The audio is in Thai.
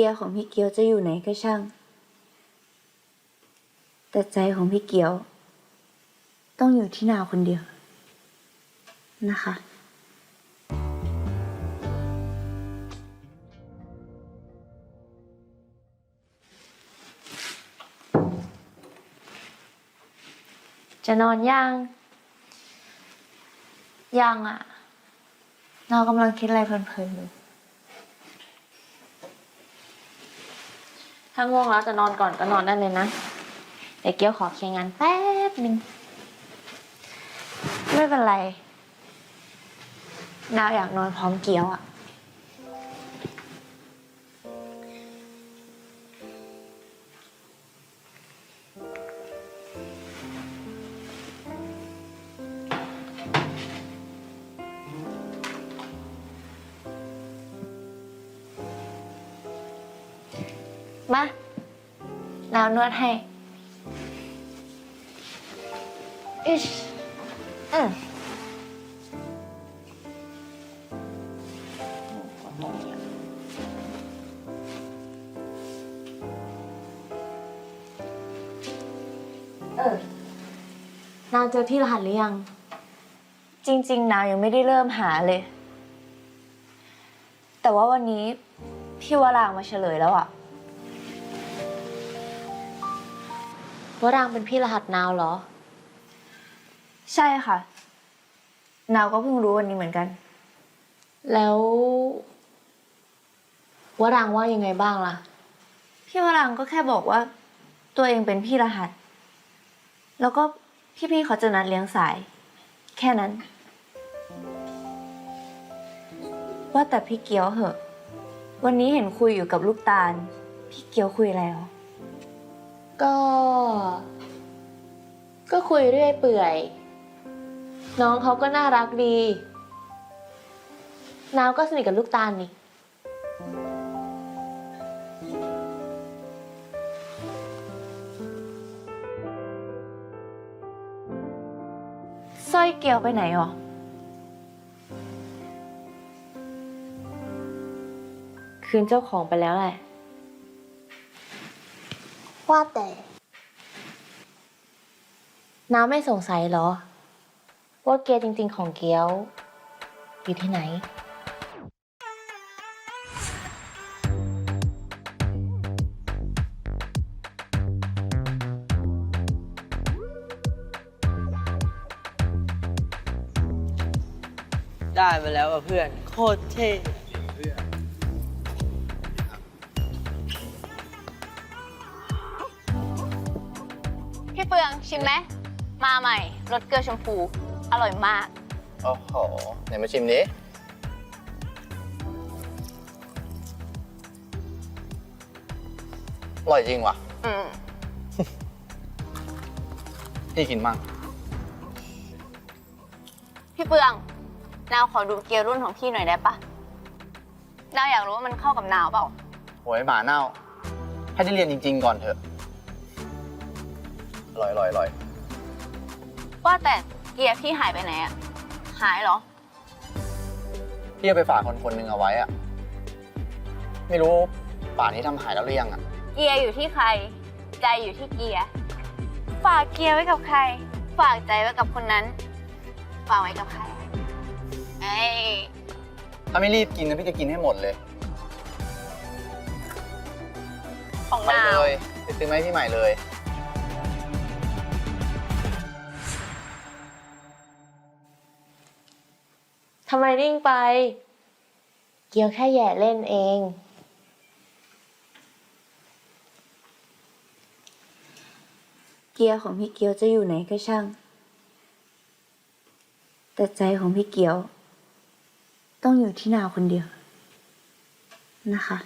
กียร์ของพี่เกียวจะอยู่ไหนก็ช่าง แต่ใจของพี่เกียว ต้องอยู่ที่นาวคนเดียว นะคะจะนอนยัง ยังอะนาวกำลังคิดอะไรเพลินๆอยู่ ถ้าง่วงแล้วจะนอนก่อนก็นอนได้เลยนะ เดี๋ยวเกี้ยวขอเคลียร์งานแป๊บหนึ่งไม่เป็นไรนาวอยากนอนพร้อมเกียวอะ มานาวนวดให้อิชอืมเออนางเจอที่รหัสหรือยัง จริง ๆ นาวยังไม่ได้เริ่มหาเลย แต่ว่าวันนี้พี่วรางมาเฉลยแล้วอะ ว่ารางเป็นพี่รหัสนาวเหรอ ใช่ค่ะ นาวก็เพิ่งรู้วันนี้เหมือนกัน แล้วว่ารางว่ายังไงบ้างล่ะ พี่วรางก็แค่บอกว่า ตัวเองเป็นพี่รหัส แล้วก็พี่ๆเขาจะนัดเลี้ยงสาย แค่นั้น ว่าแต่พี่เกียวเหอะ วันนี้เห็นคุยอยู่กับลูกตาล พี่เกียวคุยอะไรเหรอ ก็ ก็คุยเรื่อยเปื่อย น้องเขาก็น่ารักดีนาวก็สนิทกับลูกตาลนี่ สร้อยเกี่ยวไปไหนหรอ คืนเจ้าของไปแล้วแหละ ว่าแต่ น้าไม่สงสัยเหรอ ว่าเกียร์จริง ๆ ของเกียว อยู่ที่ไหน ได้มาแล้วอะเพื่อน โคตรเท่พี่ เฟืองชิมไหมมาใหม่รสเกลือชมพู อร่อยมาก โอ้โหไหนมาชิมดิอร่อยจริงว่ะอืมพี่กินมั่งพี่เฟือง นาวขอดูเกียร์รุ่นของพี่หน่อยได้ปะนาวอยากรู้ว่ามันเข้ากับนาวเปล่าโหยหมาเน่า ให้ได้เรียนจริง ๆ ก่อนเถอะ อร่อยอร่อยอร่อยว่าแต่เกียร์พี่หายไปไหนอะหายเหรอ พี่เอาไปฝากคนคนหนึ่งเอาไว้อะไม่รู้ป่านนี้ทำหายแล้วหรือยังอะเกียร์อยู่ที่ใคร ใจอยู่ที่เกียร์ ฝากเกียร์ไว้กับใคร ฝากใจไว้กับคนนั้น ฝากไว้กับใครเอ้ยถ้าไม่รีบกินนะพี่จะกินให้หมดเลยของไปนาวเลยไปซื้อมาให้พี่ใหม่เลย ทำไมนิ่งไป เกียวแค่แย่เล่นเอง เกียร์ของพี่เกียวจะอยู่ไหนก็ช่าง แต่ใจของพี่เกียว ต้องอยู่ที่นาวคนเดียว นะคะ